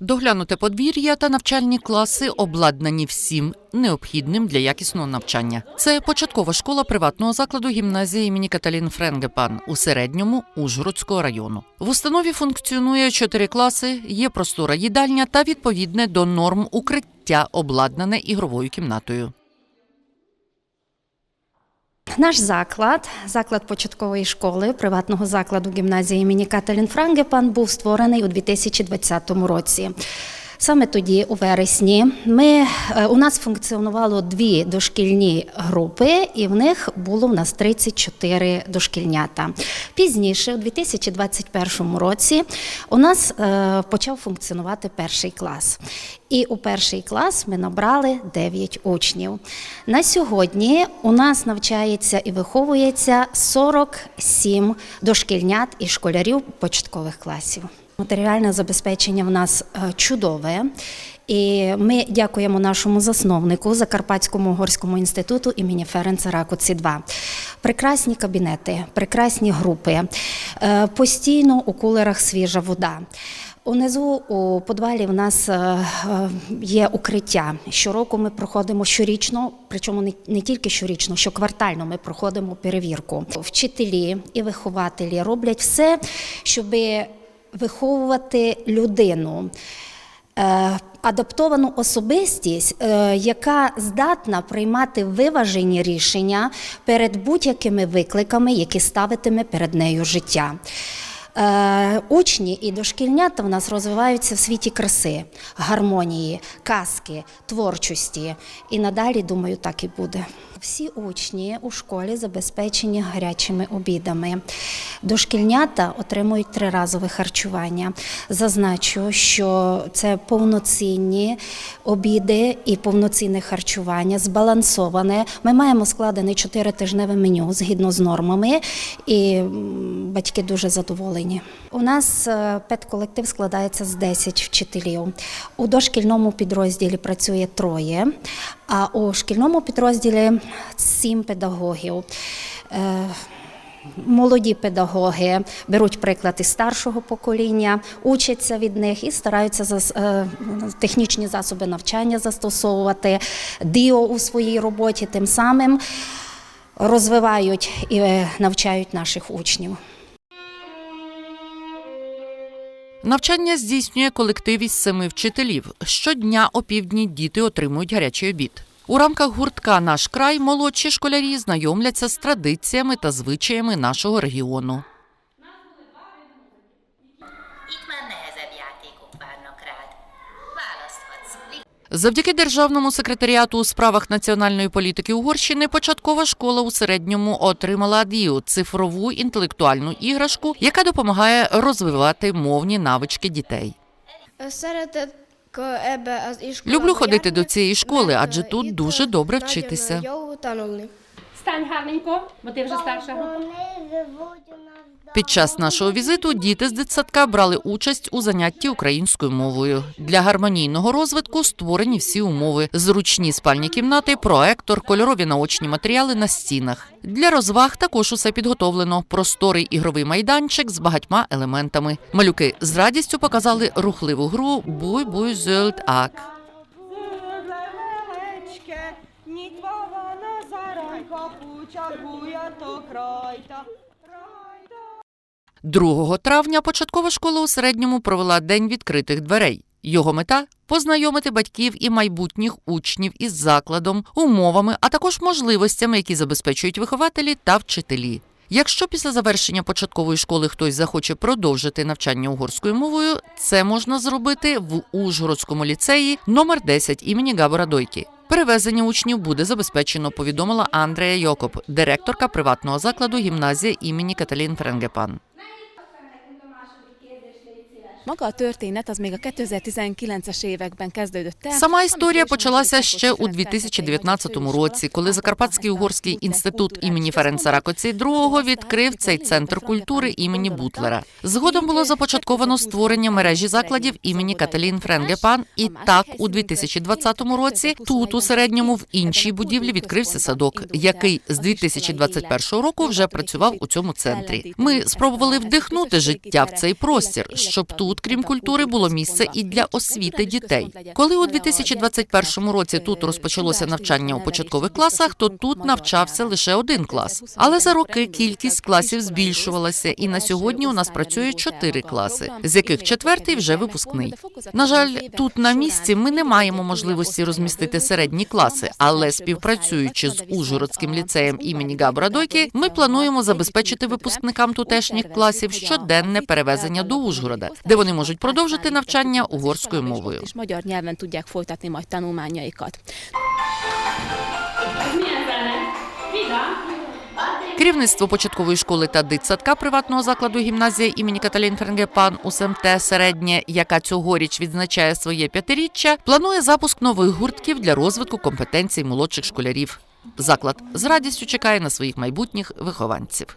Доглянуте подвір'я та навчальні класи обладнані всім необхідним для якісного навчання. Це початкова школа приватного закладу гімназії імені Каталін Френгепан у середньому Ужгородського району. В установі функціонує чотири класи, є простора їдальня та відповідне до норм укриття, обладнане ігровою кімнатою. Наш заклад, заклад початкової школи приватного закладу гімназії імені Каталін Франгепан, був створений у 2020 році. Саме тоді, у вересні, ми, е, у нас функціонувало дві дошкільні групи, і в них було в нас 34 дошкільнята. Пізніше, у 2021 році, у нас е, почав функціонувати перший клас. І у перший клас ми набрали 9 учнів. На сьогодні у нас навчається і виховується 47 дошкільнят і школярів початкових класів. Матеріальне забезпечення в нас е, чудове. І ми дякуємо нашому засновнику Закарпатському угорському інституту імені Ференца Ракоці 2 Прекрасні кабінети, прекрасні групи, е, постійно у кулерах свіжа вода. Унизу у підвалі в нас е, є укриття. Щороку ми проходимо щорічно, причому не, тільки щорічно, щоквартально ми проходимо перевірку. Вчителі і вихователі роблять все, щоб виховувати людину. Е, Адаптовану особистість, е, яка здатна приймати виважені рішення перед будь-якими викликами, які ставитиме перед нею життя. Е, Учні і дошкільнята в нас розвиваються в світі краси, гармонії, казки, творчості. І надалі, думаю, так і буде. Всі учні у школі забезпечені гарячими обідами. Дошкільнята отримують триразове харчування. Зазначу, що це повноцінні обіди і повноцінне харчування, збалансоване. Ми маємо складене чотиритижневе меню згідно з нормами, і батьки дуже задоволені. У нас е, педколектив складається з 10 вчителів. У дошкільному підрозділі працює троє, а у шкільному підрозділі сім педагогів. Е, Молоді педагоги беруть приклад із старшого покоління, учаться від них і стараються е, технічні засоби навчання застосовувати, діо у своїй роботі, тим самим розвивають і е, навчають наших учнів. Навчання здійснює колектив із семи вчителів. Щодня о півдні діти отримують гарячий обід. У рамках гуртка Наш край молодші школярі знайомляться з традиціями та звичаями нашого регіону. Завдяки державному секретаріату у справах національної політики Угорщини початкова школа у середньому отримала ДІО – цифрову інтелектуальну іграшку, яка допомагає розвивати мовні навички дітей. Iskolába Люблю ходити до цієї школи, адже е, тут дуже добре вчитися. Стань гарненько, бо ти вже старша група. Під час нашого візиту діти з дитсадка брали участь у занятті українською мовою. Для гармонійного розвитку створені всі умови: зручні спальні кімнати, проектор, кольорові наочні матеріали на стінах. Для розваг також усе підготовлено. Просторий ігровий майданчик з багатьма елементами. Малюки з радістю показали рухливу гру Буй-буй зельт ак. Lelечке, nyitva van az aranykapu, csak bújjatok rajta. Rajta. 2 травня початкова школа у середньому провела день відкритих дверей. Його мета познайомити батьків і майбутніх учнів із закладом, умовами, а також можливостями, які забезпечують вихователі та вчителі. Якщо після завершення початкової школи хтось захоче продовжити навчання угорською мовою, це можна зробити в Ужгородському ліцеї номер 10 імені Габора Дойкі. Перевезення учнів буде забезпечено, повідомила Андрея Йокоп, директорка приватного закладу гімназія імені Каталін Френгепан. Maga a történet az még a 2019-es években kezdődött el. Сама історія почалася ще у 2019 році, коли Закарпатський угорський інститут імені Ференца Ракоці II відкрив цей центр культури імені Бутлера. Згодом було започатковано створення мережі закладів імені Каталін Френгепан. І так, у 2020 році тут у середньому в іншій будівлі відкрився садок, який з 2021 року вже працював у цьому центрі. Ми спробували вдихнути життя в цей простір, щоб щоб тут, крім культури, було місце і для освіти дітей. Коли у 2021 році тут розпочалося навчання у початкових класах, то тут навчався лише один клас. Але за роки кількість класів збільшувалася, і на сьогодні у нас працює чотири класи, з яких четвертий вже випускний. На жаль, тут на місці ми не маємо можливості розмістити середні класи, але співпрацюючи з Ужгородським ліцеєм імені Габра Дойки, ми плануємо забезпечити випускникам тутешніх класів щоденне перевезення до Ужгорода, де вони можуть продовжити навчання угорською мовою. Керівництво початкової школи та дитсадка приватного закладу гімназія імені Каталін Френгепан у СМТ середнє, яка цьогоріч відзначає своє п'ятиріччя, планує запуск нових гуртків для розвитку компетенцій молодших школярів. Заклад з радістю чекає на своїх майбутніх вихованців.